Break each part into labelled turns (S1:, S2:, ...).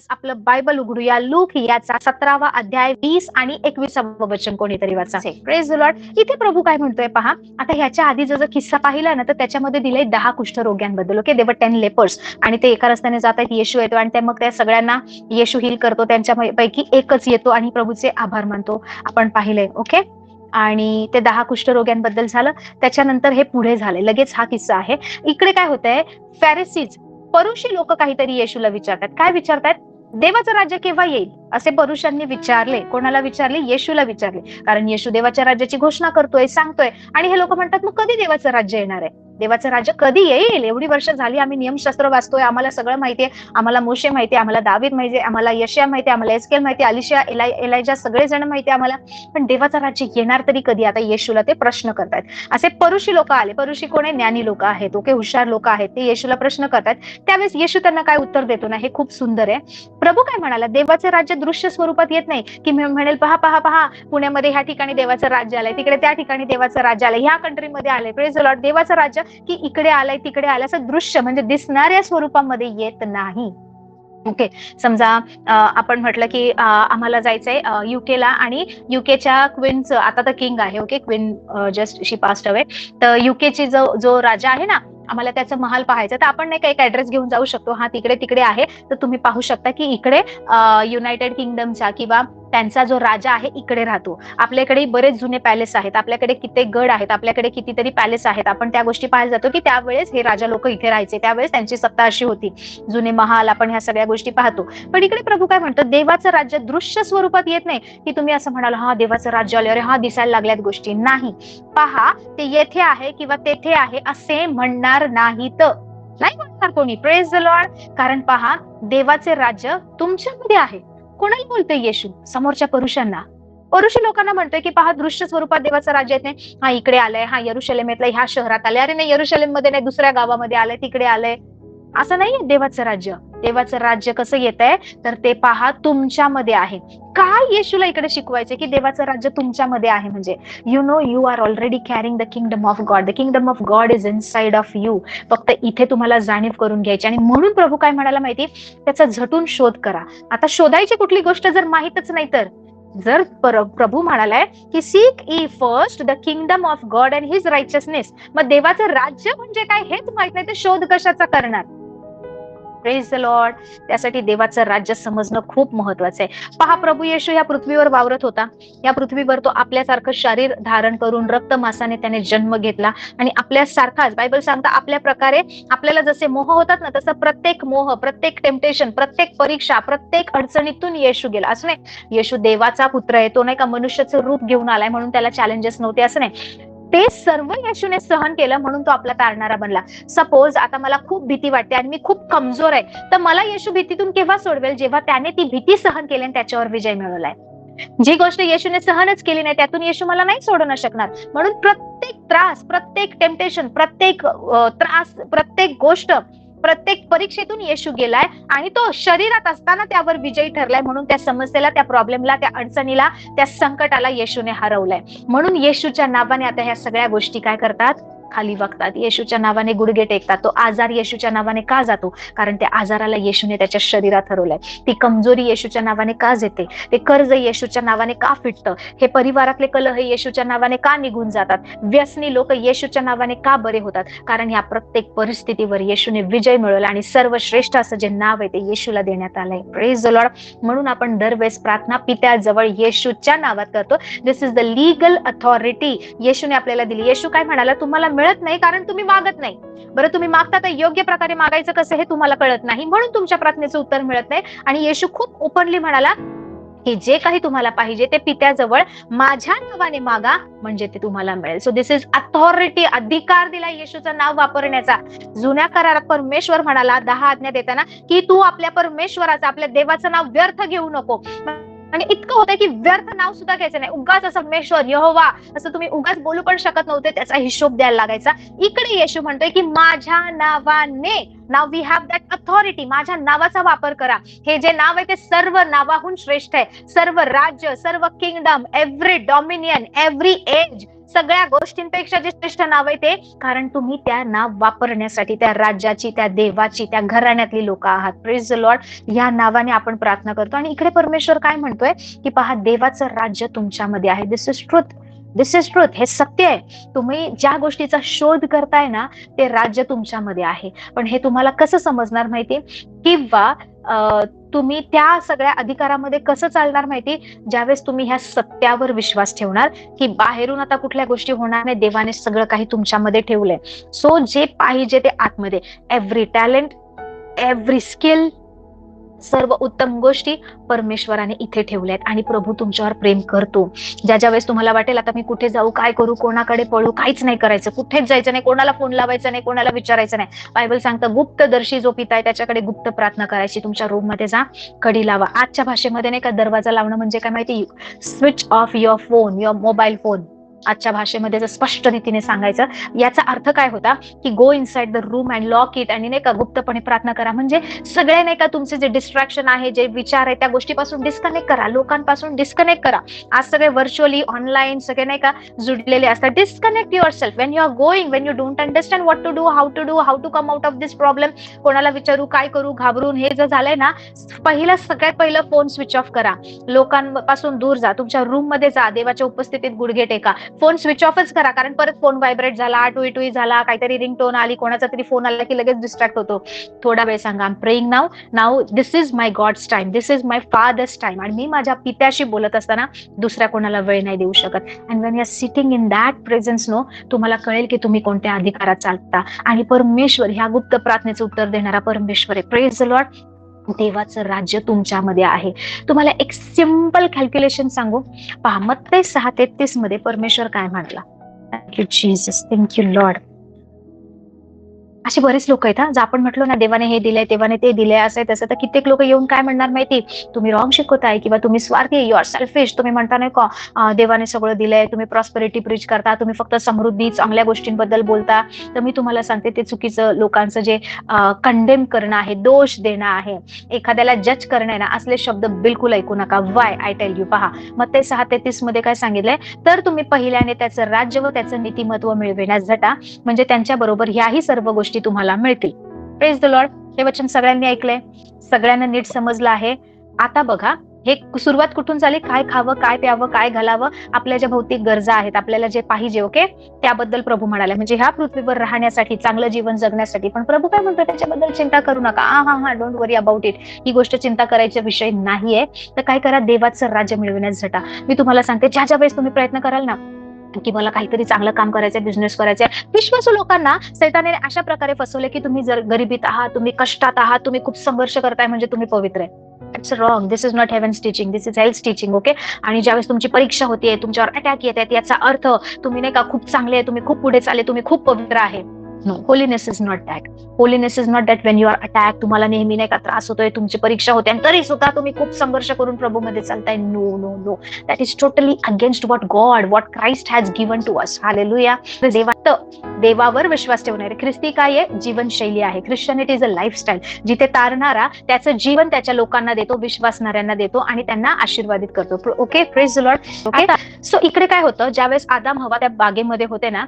S1: आज आपलं बायबल उघडूया. लूक याचा सतरावा अध्याय वीस आणि एकविसावं वचन कोणीतरी वाचा. प्रेज लॉर्ड इथे प्रभू काय म्हणतोय पहा. आता ह्याच्या आधी जो जो किस्सा पाहिला ना तर त्याच्यामध्ये दिले दहा कुष्ठरोग्यांबद्दल okay there were ten lepers आणि ते एका रस्त्याने जात आहेत. येशू येतो आणि ते मग त्या सगळ्यांना येशू हिल करतो. त्यांच्या पैकी एकच येतो आणि प्रभूचे आभार मानतो. आपण पाहिलंय. ओके आणि ते दहा कुष्ठरोग्यांबद्दल झालं. त्याच्यानंतर हे पुढे झाले लगेच हा किस्सा आहे. इकडे काय होतंय? फॅरेसीज परुषी लोक काहीतरी येशूला विचारतात. काय विचारतात? देवाचं राज्य केव्हा येईल? असे परुषांनी विचारले. कोणाला विचारले? येशूला विचारले. कारण येशू देवाच्या राज्याची घोषणा करतोय सांगतोय. आणि हे लोक म्हणतात मग कधी देवाचं राज्य येणार आहे? देवाचं राज्य कधी येईल? एवढी वर्ष झाली आम्ही नियमशास्त्र वाचतोय. आम्हाला सगळं माहितीये आम्हाला मोशे माहिती आम्हाला दावीद माहिती आम्हाला यशया माहिती आम्हाला एसकेल माहिती अलिशिया एलाय एलायजा सगळे जण माहिती आम्हाला. पण देवाचं राज्य येणार तरी कधी? आता येशूला ते प्रश्न करतायत. असे परुषी लोक आले. परुषी कोण आहे? ज्ञानी लोक आहेत. ओके हुशार लोक आहेत. ते येशूला प्रश्न करतात त्यावेळेस येशू त्यांना काय उत्तर देतो ना? हे खूप सुंदर आहे. प्रभू काय म्हणाला? देवाचं राज्य दृश्य स्वरूपात येत नाही. की मी म्हणेल पहा पहा पहा पुण्यामध्ये ह्या ठिकाणी देवाचं राज्य आलंय तिकडे त्या ठिकाणी देवाचं राज्य आलंय ह्या कंट्रीमध्ये आलंय. प्रेज लॉर्ड देवाचं राज्य की इकडे आलंय तिकडे आलंय असं दृश्य म्हणजे दिसणाऱ्या स्वरूपामध्ये येत नाही. ओके समजा आपण म्हटलं की आम्हाला जायचंय युकेला आणि युकेच्या क्वीनचं आता तर किंग आहे okay queen just she passed away तर युकेची जो जो राजा आहे ना आम्हाला त्याचं महाल पाहायचं तर आपण नाही का एक ऍड्रेस घेऊन जाऊ शकतो. हा तिकडे तिकडे आहे. तर तुम्ही पाहू शकता की इकडे युनायटेड किंगडमचा किंवा त्यांचा जो राजा आहे इकडे राहतो. आपल्याकडे बरेच जुने पॅलेस आहेत. आपल्याकडे कित्येक गड आहेत. आपल्याकडे कितीतरी पॅलेस आहेत. आपण त्या गोष्टी पाहायला जातो की त्यावेळेस हे राजा लोक इथे राहायचे. त्यावेळेस त्यांची सत्ता अशी होती. जुने महाल आपण ह्या सगळ्या गोष्टी पाहतो. पण इकडे प्रभू काय म्हणतो? देवाचं राज्य दृश्य स्वरूपात येत नाही. की तुम्ही असं म्हणाल हा देवाचं राज्य आले अरे हा दिसायला लागल्यात गोष्टी. नाही. पहा ते येथे आहे किंवा तेथे आहे असे म्हणणार नाहीत. नाही म्हणणार कोणी. प्रेज द लॉर्ड कारण पहा देवाचे राज्य तुमच्यामध्ये आहे. कोणाला बोलतोय येशू? समोरच्या पुरुषांना. परुषी लोकांना म्हणतोय की पहा दृश्य स्वरूपात देवाचं राज्य येत नाही. हा इकडे आलंय हा यरुशलेमेतला ह्या शहरात आलंय. अरे नाही यरुशलेममध्ये नाही दुसऱ्या गावामध्ये आलंय तिकडे आलंय. असं नाहीये देवाचं राज्य. देवाचं राज्य कसं येत आहे तर ते पहा तुमच्यामध्ये आहे. काय येशूला इकडे शिकवायचे की देवाचं राज्य तुमच्यामध्ये आहे म्हणजे? You know you are already carrying the kingdom of God the kingdom of God is inside of you फक्त इथे तुम्हाला जाणीव करून घ्यायची आणि म्हणून प्रभू काय म्हणाला माहिती? त्याचा झटून शोध करा. आता शोधायची कुठली गोष्ट जर माहीतच नाही तर? जर प्रभू म्हणालाय की seek ye first the kingdom of God and his righteousness मग देवाचं राज्य म्हणजे काय हेच माहीत नाही तर शोध कशाचा करणार? प्रेज द लॉर्ड त्यासाठी देवाचं राज्य समजणं खूप महत्वाचं आहे. पहा प्रभू येशू या पृथ्वीवर वावरत होता. या पृथ्वीवर तो आपल्यासारखं शरीर धारण करून रक्त मासाने त्याने जन्म घेतला. आणि आपल्यासारखाच बायबल सांगता आपल्या प्रकारे आपल्याला जसे मोह होतात ना तसं प्रत्येक मोह प्रत्येक टेम्पटेशन प्रत्येक परीक्षा प्रत्येक अडचणीतून येशू गेला. असं नाही. येशू देवाचा पुत्र आहे. तो नाही का मनुष्याचं रूप घेऊन आलाय म्हणून त्याला चॅलेंजेस नव्हते. असं नाही. ते सर्व येशूने सहन केलं म्हणून तो आपला तारणारा बनला. सपोज आता मला खूप भीती वाटते आणि मी खूप कमजोर आहे तर मला येशू भीतीतून केव्हा सोडवेल जेव्हा त्याने ती भीती सहन केली आणि त्याच्यावर विजय मिळवलाय? जी गोष्ट येशूने सहनच केली नाही त्यातून येशू मला नाही सोडवणं शकणार. म्हणून प्रत्येक त्रास प्रत्येक टेम्पटेशन प्रत्येक त्रास प्रत्येक गोष्ट प्रत्येक परीक्षेतून येशू गेलाय आणि तो शरीरात असताना त्यावर विजयी ठरलाय म्हणून त्या समस्येला त्या प्रॉब्लेमला त्या अडचणीला त्या संकटाला येशूने हरवलंय. म्हणून येशूच्या नावाने आता ह्या सगळ्या गोष्टी काय करतात? खाली बघतात. येशूच्या नावाने गुडघे टेकतात. तो आजार येशूच्या नावाने का जातो? कारण त्या आजाराला येशूने त्याच्या शरीरात हरवलंय. ती कमजोरी येशूच्या नावाने का येते ते कर्ज येशूच्या नावाने का फिटतं? हे परिवारातले कलह येशूच्या नावाने का निघून जातात? व्यसनी लोक येशूच्या नावाने का बरे होतात? कारण या प्रत्येक परिस्थितीवर येशूने विजय मिळवला आणि सर्वश्रेष्ठ असं जे नाव आहे ते येशूला देण्यात आलंय. प्रेज लॉर्ड म्हणून आपण दरवेळेस प्रार्थना पित्याजवळ येशूच्या नावात करतो. This is the legal authority येशूने आपल्याला दिली. येशू काय म्हणाला? तुम्हाला मिळत नाही कारण तुम्ही मागत नाही. बरं तुम्ही मागता तर योग्य प्रकारे मागायचं कसं हे तुम्हाला कळत नाही. म्हणून तुमच्या प्रार्थनेचं उत्तर मिळत नाही. आणि येशू खूप ओपनली म्हणाला की जे काही तुम्हाला पाहिजे ते पित्याजवळ माझ्या नावाने मागा म्हणजे ते तुम्हाला मिळेल. सो दिस इज अथॉरिटी अधिकार दिला येशूचं नाव वापरण्याचा. जुन्या करारात परमेश्वर म्हणाला दहा आज्ञा देताना की तू आपल्या परमेश्वराचं आपल्या देवाचं नाव व्यर्थ घेऊ नको. आणि इतकं होतं की व्यर्थ नाव सुद्धा घ्यायचं नाही. उगाच असं मेश्वर यहोवा असं तुम्ही उगाच बोलू पण शकत नव्हते त्याचा हिशोब द्यायला लागायचा. इकडे येशू म्हणतोय की माझ्या नावाने now we have that authority माझ्या नावाचा वापर करा. हे जे नाव आहे ते सर्व नावाहून श्रेष्ठ आहे. सर्व राज्य सर्व kingdom every dominion every age सगळ्या गोष्टींपेक्षा जे श्रेष्ठ नाव आहे ते. कारण तुम्ही त्या नाव वापरण्यासाठी त्या राज्याची त्या देवाची त्या घराण्यातली लोक आहात. प्रेज द लॉर्ड या नावाने आपण प्रार्थना करतो. आणि इकडे परमेश्वर काय म्हणतोय? की पहा देवाचं राज्य तुमच्यामध्ये आहे. This is truth this is truth हे सत्य आहे. तुम्ही ज्या गोष्टीचा शोध करताय ना ते राज्य तुमच्यामध्ये आहे. पण हे तुम्हाला कसं समजणार माहिती किंवा तुम्ही त्या सगळ्या अधिकारामध्ये कसं चालणार माहिती? ज्यावेळेस तुम्ही ह्या सत्यावर विश्वास ठेवणार की बाहेरून आता कुठल्या गोष्टी होणार नाही देवाने सगळं काही तुमच्यामध्ये ठेवलंय. सो जे पाहिजे ते आतमध्ये. एव्हरी टॅलेंट एव्हरी स्किल सर्व उत्तम गोष्टी परमेश्वराने इथे ठेवल्या आहेत आणि प्रभू तुमच्यावर प्रेम करतो. ज्या ज्या वेळेस तुम्हाला वाटेल आता मी कुठे जाऊ काय करू कोणाकडे पळू काहीच नाही करायचं. कुठेच जायचं नाही कोणाला फोन लावायचा नाही कोणाला विचारायचं नाही. बायबल सांगतं गुप्तदर्शी जो पिता आहे त्याच्याकडे गुप्त प्रार्थना करायची. तुमच्या रूममध्ये जा कडी लावा. आजच्या भाषेमध्ये नाही का दरवाजा लावणं म्हणजे काय माहिती? Switch off your phone your mobile phone आजच्या भाषेमध्ये जर स्पष्ट रीतीने सांगायचं याचा अर्थ काय होता की go inside the room and lock it आणि नाही का गुप्तपणे प्रार्थना करा. म्हणजे सगळे नाही का तुमचे जे डिस्ट्रॅक्शन आहे जे विचार आहे त्या गोष्टीपासून डिस्कनेक्ट करा. लोकांपासून डिस्कनेक्ट करा. आज सगळे व्हर्च्युअली ऑनलाईन सगळे नाही का जुडलेले असतात. Disconnect yourself when you are going when you don't understand what to do how to do how to come out of this problem कोणाला विचारू काय करू घाबरून हे जर झालंय ना पहिलं सगळ्यात पहिलं फोन स्विच ऑफ करा. लोकांपासून दूर जा. तुमच्या रूममध्ये जा. देवाच्या उपस्थितीत गुडघे टेका. फोन स्विच ऑफच करा कारण परत फोन व्हायब्रेट झाला टुई टुई झाला काहीतरी रिंग टोन आली कोणाचा तरी फोन आला की लगेच डिस्ट्रॅक्ट होतो. थोडा वेळ सांगा I'm praying now now this is my God's time this is my father's time आणि मी माझ्या पित्याशी बोलत असताना दुसऱ्या कोणाला वेळ नाही देऊ शकत. And when you are sitting in that presence no तुम्हाला कळेल की तुम्ही कोणत्या अधिकारात चालता. आणि परमेश्वर ह्या गुप्त प्रार्थनेचं उत्तर देणारा परमेश्वर आहे. प्रेज लॉर्ड देवाचं राज्य तुमच्यामध्ये आहे. तुम्हाला एक सिंपल कॅल्क्युलेशन सांगू. पहा ते सहा तेहतीसमध्ये परमेश्वर काय म्हटला थँक्यू जीसस थँक्यू लॉर्ड असे बरेच लोक आहेत हा. जर आपण म्हटलो ना देवाने हे दिलंय देवाने ते दिलंय असं तसं. तर कित्येक लोक येऊन काय म्हणणार माहिती? तुम्ही रॉंग शिकवताय किंवा तुम्ही स्वार्थी युआर सेल्फिश तुम्ही म्हणता नाही का देवाने सगळं दिलंय तुम्ही प्रॉस्पेरिटी प्रीच करता तुम्ही फक्त समृद्धी चांगल्या गोष्टींबद्दल बोलता. तर मी तुम्हाला सांगते ते चुकीचं लोकांचं जे कंडेम करणं आहे दोष देणं आहे एखाद्याला जज करणं आहे ना असले शब्द बिलकुल ऐकू नका. वाय आय टेल यू पहा. मग ते सहा तेहतीसमध्ये काय सांगितलंय? तर तुम्ही पहिल्याने त्याचं राज्य व त्याचं नीतिमत्व मिळविण्यास झटा. म्हणजे त्यांच्या बरोबर ह्याही सर्व गोष्टी तुम्हाला मिळतील. प्रेज द लॉर्ड हे वचन सगळ्यांनी ऐकलंय. सगळ्यांना नीट समजलं आहे. आता बघा हे सुरुवात कुठून झाली? काय खावं काय प्यावं काय घालावं? आपल्या ज्या भौतिक गरजा आहेत आपल्याला जे पाहिजे ओके त्याबद्दल प्रभू म्हणाले म्हणजे ह्या पृथ्वीवर राहण्यासाठी चांगलं जीवन जगण्यासाठी पण प्रभू काय म्हणतो? त्याच्याबद्दल चिंता करू नका. हा हा हा डोंट वरी अबाउट इट ही गोष्ट चिंता करायचा विषय नाहीये. तर काय करा? देवाचं राज्य मिळविण्यास झटा. मी तुम्हाला सांगते ज्या ज्या वेळेस तुम्ही प्रयत्न कराल ना की मला काहीतरी चांगलं काम करायचंय बिझनेस करायचंय. विश्वासू लोकांना सैताने अशा प्रकारे फसवले की तुम्ही जर गरिबीत आहात तुम्ही कष्टात आहात तुम्ही खूप संघर्ष करताय म्हणजे तुम्ही पवित्र आहे. It's wrong this is not heaven teaching this is health teaching okay आणि ज्यावेळेस तुमची परीक्षा होतीये तुमच्यावर अटॅक येत आहेत याचा अर्थ तुम्ही नाही का खूप चांगले आहे तुम्ही खूप पुढे चालले तुम्ही खूप पवित्र आहे. No holiness is not that holiness is not that when you are attack तुम्हाला नेहमी नाही का त्रास होतोय तुमची परीक्षा होते आणि तरी सुद्धा तुम्ही खूप संघर्ष करून प्रभूमध्ये चालताय. No no no that is totally against what God what Christ has given to us hallelujah देवा देवावर विश्वास ठेवणारे. ख्रिस्ती काय आहे? जीवनशैली आहे. ख्रिश्चनिटी इज अ लाईफस्टाईल जिथे तारणारा त्याचं जीवन त्याच्या लोकांना देतो विश्वासणाऱ्यांना देतो आणि त्यांना आशीर्वादित करतो. Okay praise Lord okay so इकडे काय होतं? ज्यावेळेस आदाम हवा त्या बागेमध्ये होते ना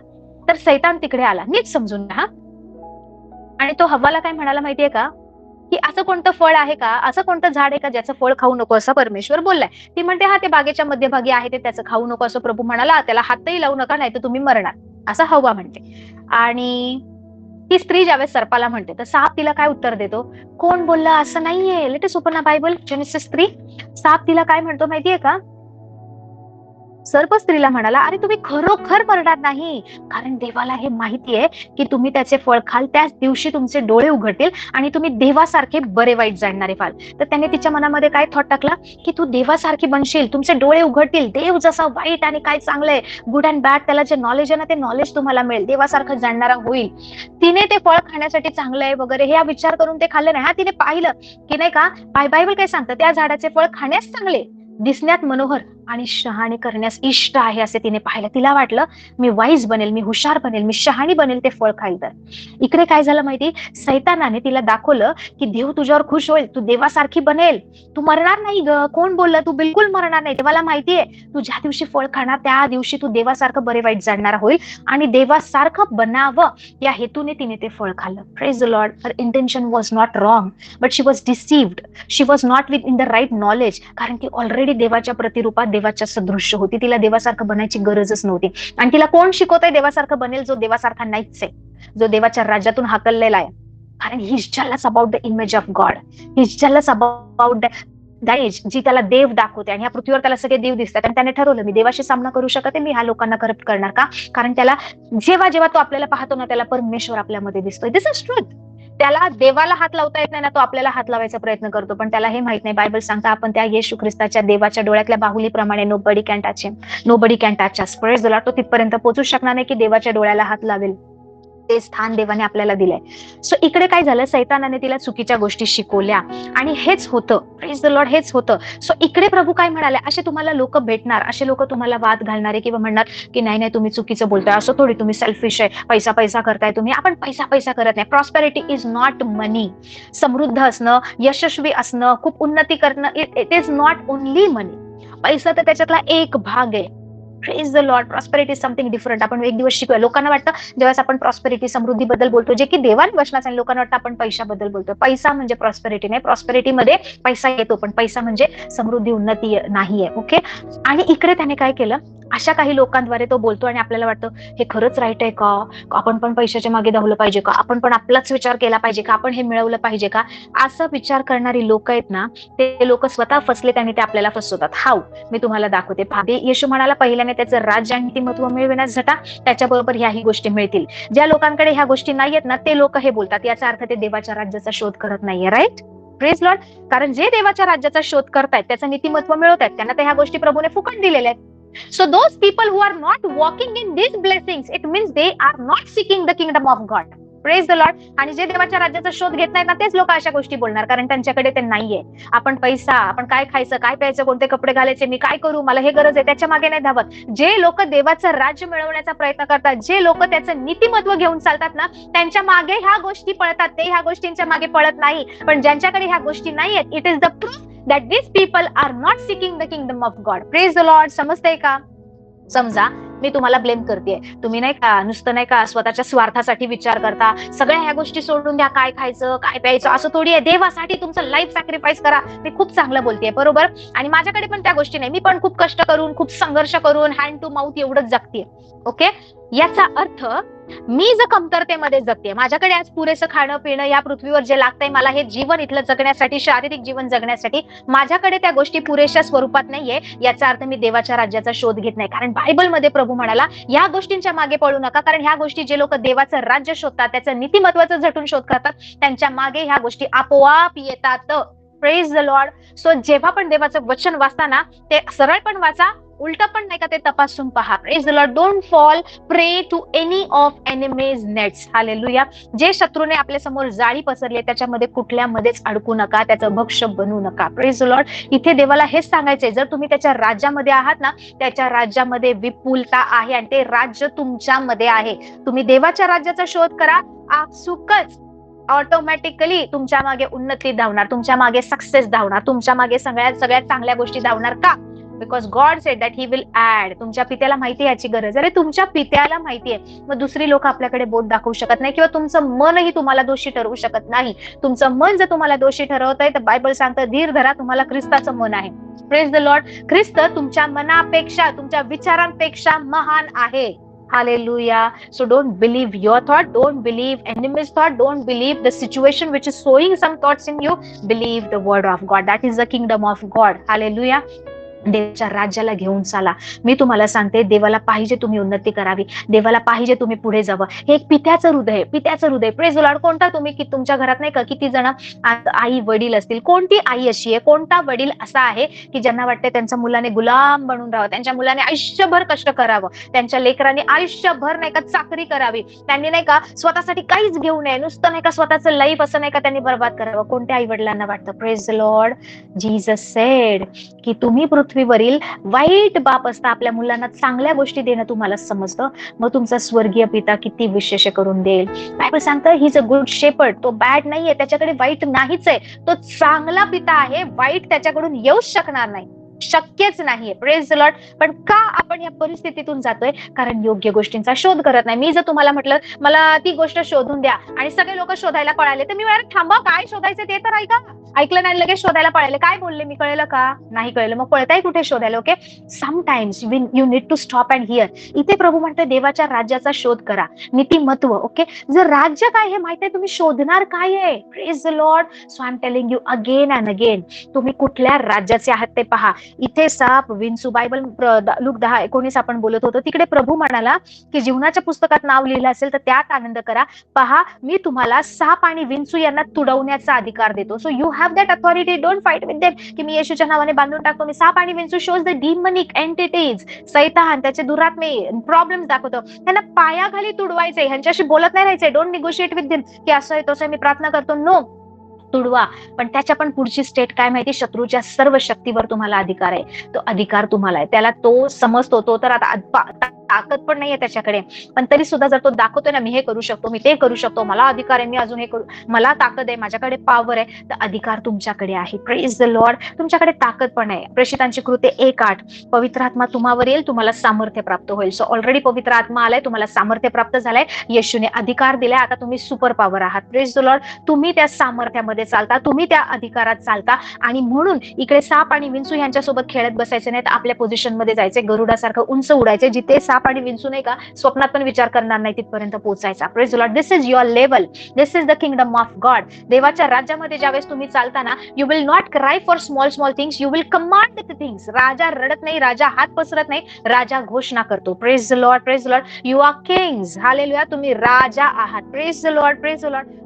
S1: तर सैतान तिकडे आला. नीट समजून घ्या हा. आणि तो हवाला काय म्हणाला माहितीये का? की असं कोणतं फळ आहे का? असं कोणतं झाड आहे का ज्याचं फळ खाऊ नको असं परमेश्वर बोललाय. ती म्हणते हा ते बागेच्या मध्यभागी आहे ते त्याचं खाऊ नको असं प्रभू म्हणाला त्याला हातही लावू नका नाही तर तुम्ही मरणार. असं हवा म्हणते. आणि ती स्त्री ज्यावेळेस सर्पाला म्हणते तर साप तिला काय उत्तर देतो? कोण बोलला? असं नाहीये. Let us open Bible Genesis स्त्री साप तिला काय म्हणतो माहितीये का? सर्प स्त्रीला म्हणाला अरे तुम्ही खरोखर मरणार नाही. कारण देवाला हे माहिती आहे की तुम्ही त्याचे फळ खाल त्याच दिवशी तुमचे डोळे उघडतील आणि तुम्ही देवासारखे बरे वाईट जाणणारे फाल तर त्याने तिच्या मनामध्ये काय थॉट टाकला? की तू देवासारखी बनशील तुमचे डोळे उघडतील देव जसा वाईट आणि काय चांगलंय गुड अँड बॅड त्याला जे नॉलेज आहे ना ते नॉलेज तुम्हाला मिळेल देवासारखं जाणणारा होईल. तिने ते फळ खाण्यासाठी चांगलं आहे वगैरे हे विचार करून ते खाल्लं नाही. हा तिने पाहिलं की नाही का बाय बायबल काय सांगतं? त्या झाडाचे फळ खाण्यास चांगले दिसण्यात मनोहर. आणि शहाणी करण्यास इष्ट आहे असे तिने पाहिलं. तिला वाटलं मी वाईज बनेल मी हुशार बनेल मी शहाणी बनेल ते फळ खाईल तर. इकडे काय झालं माहिती? सैतानाने तिला दाखवलं की देव तुझ्यावर खुश होईल तू देवासारखी बनेल. तू मरणार नाही ग. कोण बोललं? तू बिलकुल मरणार नाही. देवाला माहितीये तू ज्या दिवशी फळ खाणार त्या दिवशी तू देवासारखं बरे वाईट जाणणार होईल आणि देवासारखं बनावं. या हेतूने तिने ते फळ खाल्लं. Praise the Lord her intention was not wrong but she was deceived she was not within the right knowledge कारण ती ऑलरेडी देवाच्या प्रतिरूपात देवाच्या सदृश्य होती. तिला देवासारखं बनायची गरजच नव्हती. आणि तिला कोण शिकवतंय देवासारखं बनेल जो देवासारखा नाहीच आहे? जो देवाच्या राज्यातून हाकललेला आहे. कारण his jealous about the image of God his jealous about the days जी त्याला देव दाखवते आणि या पृथ्वीवर त्याला सगळे देव दिसतात. आणि त्याने ठरवलं मी देवाशी सामना करू शकते मी ह्या लोकांना करप्ट करणार का? कारण त्याला जेव्हा जेव्हा तो आपल्याला पाहतो ना त्याला परमेश्वर आपल्यामध्ये दिसतोय. दिस इज ट्रुथ त्याला देवाला हात लावता येत नाही ना तो आपल्याला हात लावायचा प्रयत्न करतो. पण त्याला हे माहीत नाही. बायबल सांगता आपण त्या येशू ख्रिस्ताच्या देवाच्या डोळ्यातल्या बाहुलीप्रमाणे nobody nobody touch nobody तो तिथपर्यंत पोहोचू शकणार नाही की देवाच्या डोळ्याला हात लावेल. ते स्थान देवाने आपल्याला दिलंय. सो इकडे काय झालं? सैतानाने तिला चुकीच्या गोष्टी शिकवल्या. आणि हेच होतं. द लॉर्ड हेच होतं. सो इकडे प्रभू काय म्हणाले? असे तुम्हाला लोक भेटणार. असे लोक तुम्हाला वाद घालणारे किंवा म्हणणार की नाही नाही तुम्ही चुकीचं बोलताय. असं थोडी तुम्ही सेल्फिश आहे. पैसा पैसा करताय तुम्ही. आपण पैसा पैसा करत नाही. प्रॉस्पेरिटी इज नॉट मनी समृद्ध असणं यशस्वी असणं खूप उन्नती करणं it is not only money पैसा तर त्याच्यातला एक भाग आहे. Praise the Lord prosperity something different आपण एक दिवस शिकूया लोकांना वाटतं ज्यावेळेस आपण प्रॉस्पेरिटी समृद्धी बद्दल बोलतो जे की देवान वचनाचं लोकांना वाटतं आपण पैशाबद्दल बोलतो पैसा म्हणजे प्रॉस्पेरिटी नाही. प्रॉस्पेरिटीमध्ये पैसा येतो पण पैसा म्हणजे समृद्धी उन्नती नाहीये. ओके आणि इकडे त्याने काय केलं? अशा काही लोकांद्वारे तो बोलतो आणि आपल्याला वाटतं हे खरंच राईट आहे का? आपण पण पैशाच्या मागे धावलं पाहिजे का? आपण पण आपलाच विचार केला पाहिजे का? आपण हे मिळवलं पाहिजे का? असं विचार करणारी लोक आहेत ना ते लोक स्वतः फसले त्याने ते आपल्याला फसवतात. हाऊ मी तुम्हाला दाखवते. येशू म्हणाला पहिल्याने त्याचं राज्य आणि नीतिमत्व मिळविण्यास झटा त्याच्याबरोबर ह्याही गोष्टी मिळतील. ज्या लोकांकडे ह्या गोष्टी नाहीयेत ना ते लोक हे बोलतात. याचा अर्थ ते देवाच्या राज्याचा शोध करत नाहीये राईट प्रेज लॉर्ड कारण जे देवाच्या राज्याचा शोध करतायत त्याचं नीतिमत्व मिळवत आहेत त्यांना तर ह्या गोष्टी प्रभूने फुकट दिलेल्या आहेत. So those people who are not walking in these blessings, it means they are not seeking the kingdom of God. Praise the Lord आणि जे देवाच्या राज्याचा शोध घेत नाहीत ना तेच लोक अशा गोष्टी बोलणार. कारण त्यांच्याकडे ते नाहीये. आपण पैसा आपण काय खायचं काय प्यायचं कोणते कपडे घालायचे मी काय करू मला हे गरज आहे त्याच्यामागे नाही धावत. जे लोक देवाचं राज्य मिळवण्याचा प्रयत्न करतात जे लोक त्याचं नीतिमत्व घेऊन चालतात ना त्यांच्या मागे ह्या गोष्टी पळतात. ते ह्या गोष्टींच्या मागे पळत नाही. पण ज्यांच्याकडे ह्या गोष्टी नाही आहेत it is the proof that this people are not seeking the kingdom of God praise the Lord समजतंय का? समजा मी तुम्हाला ब्लेम करते तुम्ही नाही का नुसतं नाही का स्वतःच्या स्वार्थासाठी विचार करता. सगळ्या ह्या गोष्टी सोडून द्या काय खायचं काय प्यायचं असं थोडी आहे. देवासाठी तुमचं लाईफ सॅक्रिफाईस करा. मी खूप चांगलं बोलतेय बरोबर? आणि माझ्याकडे पण त्या गोष्टी नाही. मी पण खूप कष्ट करून खूप संघर्ष करून हँड टू माउथ एवढंच जगते ओके याचा अर्थ मी जर कमतरतेमध्ये जगते माझ्याकडे आज पुरेसं खाणं पिणं या पृथ्वीवर जे लागतंय मला हे जीवन इथलं जगण्यासाठी शारीरिक जीवन जगण्यासाठी माझ्याकडे त्या गोष्टी पुरेशा स्वरूपात नाहीये याचा अर्थ मी देवाच्या राज्याचा शोध घेत नाही. कारण बायबलमध्ये प्रभू म्हणाला या गोष्टींच्या मागे पळू नका कारण ह्या गोष्टी जे लोक देवाचं राज्य शोधतात त्याचं नीतिमत्वाचं झटून शोध करतात त्यांच्या मागे ह्या गोष्टी आपोआप येतात. प्रेज द लॉर्ड सो जेव्हा पण देवाचं वचन वाचताना ते सरळ पण वाचा उलट पण नाही का ते तपासून पहा. Praise the Lord don't fall prey to any of enemy's nets hallelujah जे शत्रूने आपल्यासमोर जाळी पसरली त्याच्यामध्ये कुठल्यामध्येच अडकू नका त्याचं भक्ष बनू नका. प्रेज द लॉर्ड इथे देवाला हेच सांगायचंय जर तुम्ही त्याच्या राज्यामध्ये आहात ना त्याच्या राज्यामध्ये विपुलता आहे आणि ते राज्य तुमच्यामध्ये आहे. तुम्ही देवाच्या राज्याचा शोध करा. आपसुकच ऑटोमॅटिकली तुमच्या मागे उन्नती धावणार तुमच्या मागे सक्सेस धावणार तुमच्या मागे सगळ्यात सगळ्यात चांगल्या गोष्टी धावणार का? Because God said that he will add तुमच्या पित्याला माहिती याची गरज अरे तुमच्या पित्याला माहिती आहे मग दुसरी लोक आपल्याकडे बोट दाखवू शकत नाही किंवा तुमचं मनही तुम्हाला दोषी ठरवू शकत नाही तुमचं मन जर तुम्हाला दोषी ठरवत आहे तर बायबल सांगतं धीर धरा तुम्हाला ख्रिस्ताचं मन आहे प्रेस द लॉर्ड ख्रिस्त तुमच्या मनापेक्षा तुमच्या विचारांपेक्षा महान आहे Hallelujah. So don't believe your thought. Don't believe enemy's thought. Don't believe the situation which is sowing some thoughts in you. Believe the word of God. That is the kingdom of God. Hallelujah. देवाच्या राज्याला घेऊन चाला. मी तुम्हाला सांगते देवाला पाहिजे तुम्ही उन्नती करावी. देवाला पाहिजे तुम्ही पुढे जावं. हे एक पित्याचं हृदय पित्याचं हृदय प्रेज लॉर्ड कोणता तुम्ही की तुमच्या घरात नाही का किती जण आई वडील असतील. कोणती आई अशी आहे? कोणता वडील असा आहे की ज्यांना वाटते त्यांच्या मुलाने गुलाम बनून राहावं? त्यांच्या मुलाने आयुष्यभर कष्ट करावं. त्यांच्या लेकरांनी आयुष्यभर नाही का चाकरी करावी. त्यांनी नाही का स्वतःसाठी काहीच घेऊ नये. नुसतं नाही का स्वतःचं लाईफ असं नाही का त्यांनी बर्बाद करावं. कोणत्या आई वडिलांना वाटतं प्रेज लॉर्ड जीजस सेड की तुम्ही पृथ्वी पृथ्वीवरील वाईट बाप असता आपल्या मुलांना चांगल्या गोष्टी देणं तुम्हाला समजतं. मग तुमचा स्वर्गीय पिता किती विशेष करून देईल. बायबल सांगतं ही अ गुड शेपर्ड तो बॅड नाहीये त्याच्याकडे वाईट नाहीच आहे. तो चांगला पिता आहे वाईट त्याच्याकडून येऊच शकणार नाही. शक्यच नाहीये. प्रेज लॉट पण का आपण या परिस्थितीतून जातोय? कारण योग्य गोष्टींचा शोध करत नाही. मी जर तुम्हाला म्हटलं मला ती गोष्ट शोधून द्या आणि सगळे लोक शोधायला पळाले तर मी म्हणाल थांबा काय शोधायचं ते तर ऐका. ऐकलं नाही लगेच शोधायला पळाले. काय बोलले? मी कळलं का? नाही कळलं. मग पळताय कुठे शोधायला? Okay sometimes when you need to stop and hear इथे प्रभू म्हणतोय देवाच्या राज्याचा शोध करा. नीतिमत्व. ओके जर राज्य काय हे माहिती आहे? तुम्ही शोधणार काय आहे? Praise the Lord so I am telling you again and again तुम्ही कुठल्या राज्याचे आहात ते पहा. इथे साप विंचू बायबल द- लूक दहा एकोणीस आपण बोलत होतो. तिकडे प्रभू म्हणाला की जीवनाच्या पुस्तकात नाव लिहिलं असेल तर त्यात आनंद करा. पहा मी तुम्हाला साप आणि विंचू यांना तुडवण्याचा अधिकार देतो. So you have that authority don't fight with them की मी येशूच्या नावाने बांधून टाकतो. मी साप आणि विंचू शोज द डिमनिक एंटिटीज सैतान त्याचे दुरात्मे प्रॉब्लेम दाखवतो. त्यांना पायाखाली तुडवायचे ह्यांच्याशी बोलत नाही राहायचे डोंट निगोशिएट विथ देम की असं आहे तसं मी प्रार्थना करतो. नो तुडवा. पण त्याच्या पण पुढची स्टेट काय माहिती? शत्रूच्या सर्व शक्तीवर तुम्हाला अधिकार आहे. तो अधिकार तुम्हाला आहे. त्याला तो समजतो. तो तर आता ताकद पण नाहीये त्याच्याकडे. पण तरी सुद्धा जर तो दाखवतोय ना मी हे करू शकतो मी ते करू शकतो मला अधिकार आहे मी अजून हे करू मला ताकद आहे माझ्याकडे पॉवर आहे तर अधिकार तुमच्याकडे आहे. प्रेज द लॉर्ड तुमच्याकडे ताकद पण आहे. प्रेषितांची कृते एक आठ. पवित्र आत्मा तुम्हावर येईल तुम्हाला सामर्थ्य प्राप्त होईल. सो ऑलरेडी पवित्र आत्मा आलाय तुम्हाला सामर्थ्य प्राप्त झालाय. येशूने अधिकार दिलाय आता तुम्ही सुपर पॉवर आहात. प्रेज द लॉर्ड तुम्ही त्या सामर्थ्यामध्ये चालता तुम्ही त्या अधिकारात चालता आणि म्हणून इकडे साप आणि विंचू यांच्यासोबत खेळत बसायचे नाहीत आपल्या पोझिशनमध्ये जायचे गरुडासारखं उंच उडायचे जिथे साप आणि विंचू नाही का स्वप्नात पण विचार करणार नाही तिथपर्यंत पोहोचायचा. Praise Lord this is your level this is the kingdom of God देवाच्या राज्यामध्ये ज्यावेळेस तुम्ही चालताना you will not cry for small small things you will command the things राजा रडत नाही राजा हात पसरत नाही राजा घोषणा करतो. Praise Lord praise Lord you are kings hallelujah तुम्ही राजा आहात. Praise Lord praise Lord